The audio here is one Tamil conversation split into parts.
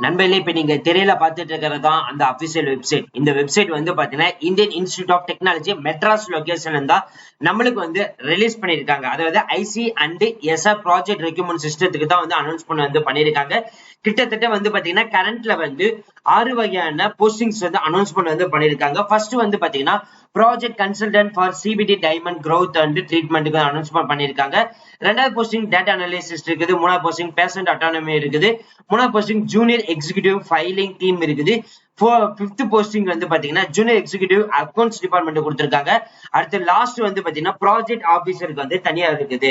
நண்பர்களே இப்ப நீங்க திரையில பார்த்துட்டு இருக்கிறது தான் அந்த அபிஷியல் வெப்சைட் இந்த வெப்சைட் வந்து பாத்தீங்கன்னா Indian Institute of Technology Madras location தான் நம்மளுக்கு வந்து ரிலீஸ் பண்ணிருக்காங்க அதாவது IC and SR project requirement சிஸ்டத்துக்கு தான் வந்து அனௌன்ஸ் பண்ண வந்து பண்ணிருக்காங்க கிட்டத்தட்ட வந்து பாத்தீங்கன்னா கரண்ட்ல வந்து ஆறு வகையான போஸ்டிங்ஸ் வந்து அனௌன்ஸ்மெண்ட் வந்து பண்ணிருக்காங்க ஃபர்ஸ்ட் வந்து பாத்தீங்கன்னா project consultant for CBT diamond growth and ட்ரீட்மெண்ட்டுக்கு அனௌன்ஸ்மெண்ட் பண்ணிருக்காங்க ரெண்டாவது போஸ்டிங் டேட்டா அனலிசிஸ்ட் இருக்குது. மூணாவது போஸ்டிங் பேஷண்ட் அட்டானமி இருக்குது. மூணாவது posting junior executive filing team இருக்குது. பிப்த் போஸ்டிங் வந்து பாத்தீங்கன்னா ஜூனியர் எக்ஸிகூட்டிவ் அக்கௌண்ட்ஸ் டிபார்ட்மெண்ட் கொடுத்திருக்காங்க. அடுத்து லாஸ்ட் வந்து பாத்தீங்கன்னா ப்ராஜெக்ட் ஆபீசருக்கு வந்து தனியா இருக்குது.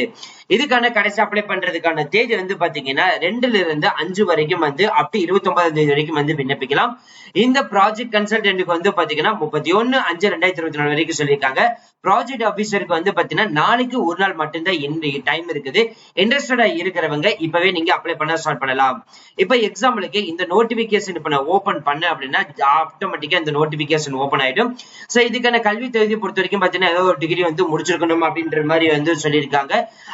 இதுக்கான கடைசி அப்ளை பண்றதுக்கான தேதி வந்து பாத்தீங்கன்னா ரெண்டுல இருந்து அஞ்சு வரைக்கும் வந்து அப் டு இருபத்தி ஒன்பதாம் தேதி வரைக்கும் வந்து விண்ணப்பிக்கலாம். இந்த ப்ராஜெக்ட் கன்சல்டன்ட்டுக்கு வந்து பாத்தீங்கன்னா முப்பத்தி ஒன்னு அஞ்சு ரெண்டாயிரத்தி இருபத்தி நாலு வரைக்கும் சொல்லியிருக்காங்க. ப்ராஜெக்ட் ஆபீசருக்கு வந்து பாத்தீங்கன்னா நாளைக்கு ஒரு நாள் மட்டும்தான் டைம் இருக்குது. இன்ட்ரெஸ்டடா இருக்கிறவங்க இப்பவே நீங்க அப்ளை பண்ண ஸ்டார்ட் பண்ணலாம். இப்ப எக்ஸாம்பிளுக்கு இந்த நோட்டிபிகேஷன் இப்ப நான் ஓபன் பண்ண அப்படின்னா ஆட்டோமேட்டிக்கா இந்த நோட்டிபிகேஷன் ஓப்பன் ஆயிடும். சோ இதுக்கான கல்வி தகுதி பொறுத்த வரைக்கும் பாத்தீங்கன்னா ஏதோ ஒரு டிகிரி வந்து முடிச்சிருக்கணும் அப்படின்ற மாதிரி வந்து சொல்லியிருக்காங்க.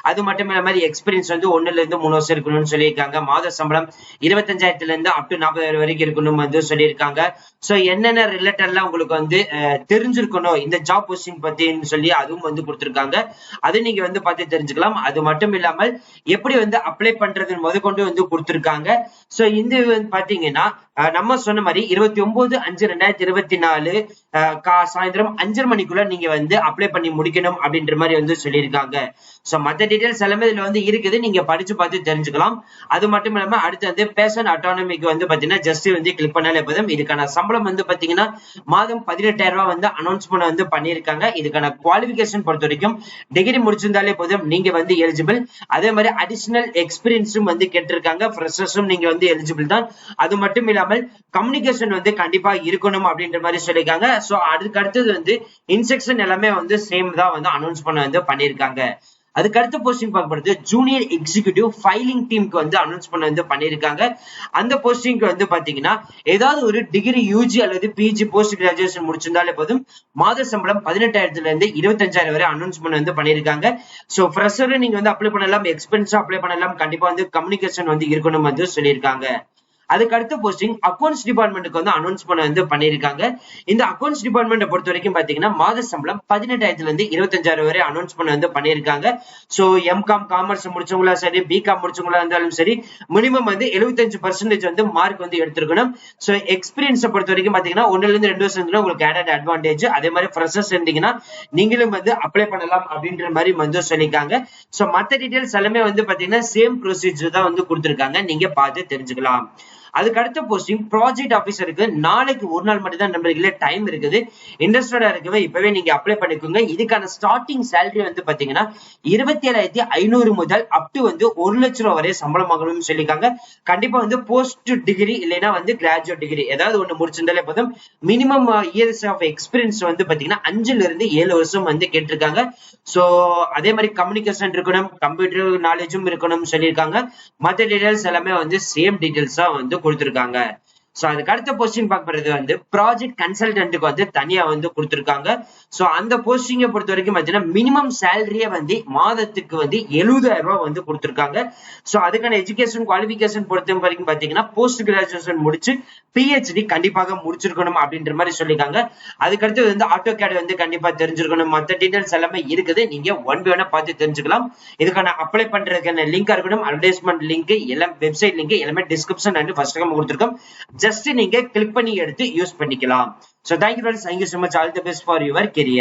அது மட்டும் இல்லாம எக்ஸ்பீரியன்ஸ் வந்து ஒண்ணுல இருந்து மூணு வருஷம் இருக்கணும்னு சொல்லியிருக்காங்க. மாத சம்பளம் இருபத்தஞ்சாயிரத்துல இருந்து அப் டு நாற்பதாயிரம் வரைக்கும் இருக்கணும் வந்து சொல்லியிருக்காங்க. சோ என்னென்ன ரிலேட்டட்லாம் உங்களுக்கு வந்து அஹ், தெரிஞ்சிருக்கணும்? இந்த ஜாப் போஸ்டிங் பத்தின்னு சொல்லி அதுவும் வந்து கொடுத்திருக்காங்க. அது நீங்க வந்து பார்த்து தெரிஞ்சுக்கலாம். அது மட்டும் இல்லாமல் எப்படி வந்து அப்ளை பண்றதுன்னு முதற்கொண்டு வந்து கொடுத்திருக்காங்க. சோ இந்த பாத்தீங்கன்னா நம்ம சொன்ன மாதிரி இருபத்தி ஒன்பது அஞ்சு ரெண்டாயிரத்தி இருபத்தி நாலு கா- சாயந்தரம் அஞ்சரை மணிக்குள்ள நீங்க வந்து அப்ளை பண்ணி முடிக்கணும் அப்படின்ற மாதிரி வந்து சொல்லியிருக்காங்க. சோ மத்த டீடைல்ஸ் எல்லாமே இதுல வந்து இருக்குது. நீங்க படிச்சு பார்த்து தெரிஞ்சுக்கலாம். அது மட்டும் இல்லாம அடுத்து வந்து பேஷன் அட்டானமிக்கு வந்து பாத்தீங்கன்னா ஜஸ்ட் வந்து கிளிக் பண்ணாலே போதும். இதுக்கான சம்பளம் வந்து பாத்தீங்கன்னா மாதம் பதினெட்டாயிரம் ரூபாய் வந்து அனௌன்ஸ்மெண்ட் வந்து பண்ணியிருக்காங்க. இதுக்கான குவாலிபிகேஷன் பொறுத்த வரைக்கும் டிகிரி முடிச்சிருந்தாலே போதும். நீங்க வந்து எலிஜிபிள் அதே மாதிரி அடிஷனல் எக்ஸ்பீரியன்ஸும் வந்து கேட்டிருக்காங்க. ஃப்ரெஷர்ஸும் நீங்க வந்து எலிஜிபிள் தான். அது மட்டும் இல்லாமல் கம்யூனிகேஷன் வந்து கண்டிப்பா இருக்கணும் அப்படின்ற மாதிரி சொல்லியிருக்காங்க. சோ அதுக்கு அடுத்தது வந்து இன்ஸ்ட்ரக்ஷன் எல்லாமே வந்து சேம் தான் வந்து அனௌன்ஸ் பண்ண வந்து பண்ணியிருக்காங்க. அதுக்கு அடுத்த போஸ்டிங் பார்க்கப்படுது ஜூனியர் எக்ஸிகியூட்டிவ் ஃபைலிங் டீமுக்கு வந்து அனௌன்ஸ் பண்ண வந்து பண்ணியிருக்காங்க. அந்த போஸ்டிங்க்கு வந்து பாத்தீங்கன்னா ஏதாவது ஒரு டிகிரி யூஜி அல்லது பிஜி போஸ்ட் கிராஜுவேஷன் முடிச்சிருந்தாலே போதும் மாத சம்பளம் பதினெட்டாயிரத்துல இருந்து இருபத்தஞ்சாயிரம் வரை அனௌன்ஸ்மெண்ட் வந்து பண்ணியிருக்காங்க. சோ ஃப்ரெஷர் நீங்க வந்து அப்ளை பண்ணலாம் எக்ஸ்பென்ஸும் அப்ளை பண்ணலாம் கண்டிப்பா வந்து கம்யூனிகேஷன் வந்து இருக்கணும் வந்து சொல்லியிருக்காங்க. அதுக்கு அடுத்த போஸ்டிங் அக்கௌண்ட்ஸ் டிபார்ட்மெண்ட்டுக்கு வந்து அனௌன்ஸ் பண்ண வந்து பண்ணியிருக்காங்க. இந்த அக்கௌண்ட்ஸ் டிபார்ட்மெண்ட்டை பொறுத்த வரைக்கும் பாத்தீங்கன்னா மாத சம்பளம் பதினெட்டாயிரத்துல இருந்து இருபத்தஞ்சாயிரம் வரை அனௌன்ஸ் பண்ண வந்து பண்ணியிருக்காங்க. ஸோ எம்காம் காமர்ஸ் முடிச்சவங்களா சரி பிகாம் முடிச்சவங்களா இருந்தாலும் சரி மினிமம் வந்து எழுபத்தஞ்சு பர்சன்டேஜ் வந்து மார்க் வந்து எடுத்திருக்கணும். சோ எக்ஸ்பீரியன்ஸை பொறுத்த வரைக்கும் பாத்தீங்கன்னா ஒன்னுல இருந்து ரெண்டு வருஷம் உங்களுக்கு ஆடட் அட்வான்டேஜ் அதே மாதிரி ஃப்ரெஷர்ஸ் இருந்தீங்கன்னா நீங்களும் வந்து அப்ளை பண்ணலாம் அப்படின்ற மாதிரி வந்து சொல்லியிருக்காங்க. சோ மத்த டீட்டெயில்ஸ் எல்லாமே வந்து பாத்தீங்கன்னா சேம் ப்ரொசீஜர் தான் வந்து கொடுத்துருக்காங்க. நீங்க பார்த்து தெரிஞ்சுக்கலாம். அதுக்கு அடுத்த போஸ்டிங் ப்ராஜெக்ட் ஆஃபீஸருக்கு நாளைக்கு ஒரு நாள் மட்டும் தான் டைம் இருக்குது. இன்ட்ரெஸ்டடா இருக்கவே இப்பவே நீங்க அப்ளை பண்ணிக்கோங்க. இதுக்கான ஸ்டார்டிங் சேலரி வந்து பாத்தீங்கன்னா இருபத்தி ஏழாயிரத்தி ஐநூறு முதல் அப் டு வந்து ஒரு லட்சம் ரூபாய் வரை சம்பளம் ஆகணும்னு சொல்லியிருக்காங்க. கண்டிப்பா வந்து போஸ்ட் டிகிரி இல்லைன்னா வந்து கிராஜுவேட் டிகிரி ஏதாவது ஒண்ணு முடிச்சிருந்தாலே போதும். மினிமம் இயர்ஸ் ஆஃப் எக்ஸ்பீரியன்ஸ் வந்து பாத்தீங்கன்னா அஞ்சுல இருந்து ஏழு வருஷம் வந்து கேட்டிருக்காங்க. சோ அதே மாதிரி கம்யூனிகேஷன் இருக்கணும் கம்ப்யூட்டர் நாலேஜும் இருக்கணும்னு சொல்லியிருக்காங்க. மத்த டீடைல்ஸ் எல்லாமே வந்து சேம் டீடைல்ஸா வந்து கொடுத்திருக்காங்க. சோ அதுக்கு அடுத்த போஸ்டிங் பாக்குறது வந்து ப்ராஜெக்ட் கன்சல்டன்ட்டுக்கு வந்து தனியா வந்து கொடுத்துருக்காங்க. சோ அந்த போஸ்டிங்கை பொறுத்த வரைக்கும் பாத்தீங்கன்னா மினிமம் சேலரியே வந்து மாதத்துக்கு வந்து எழுபதாயிரம் ரூபாய் வந்து கொடுத்துருக்காங்க. சோ அதுக்கான எஜுகேஷன் குவாலிபிகேஷன் பொறுத்த வரைக்கும் பாத்தீங்கன்னா போஸ்ட் கிராஜுவேஷன் முடிச்சு பிஹெச்டி கண்டிப்பாக முடிச்சிருக்கணும் அப்படின்ற மாதிரி சொல்லியிருக்காங்க. அதுக்கு அடுத்து வந்து ஆட்டோ கேட் வந்து கண்டிப்பா தெரிஞ்சிருக்கணும். மத்த டீடைல்ஸ் எல்லாமே இருக்குது. நீங்க ஒன் பை ஒன்னா பார்த்து தெரிஞ்சுக்கலாம். இதுக்கான அப்ளை பண்றதுக்கான லிங்கா இருக்கணும் அட்வர்டைஸ்மெண்ட் லிங்க் எல்லாம் வெப்சைட் லிங்க் எல்லாமே டிஸ்கிரிப்ஷன் அண்ட் ஃபர்ஸ்ட் கொடுத்துருக்கோம். ஜஸ்ட் நீங்க கிளிக் பண்ணி எடுத்து யூஸ் பண்ணிக்கலாம். So thank you thank you so much all the best for your career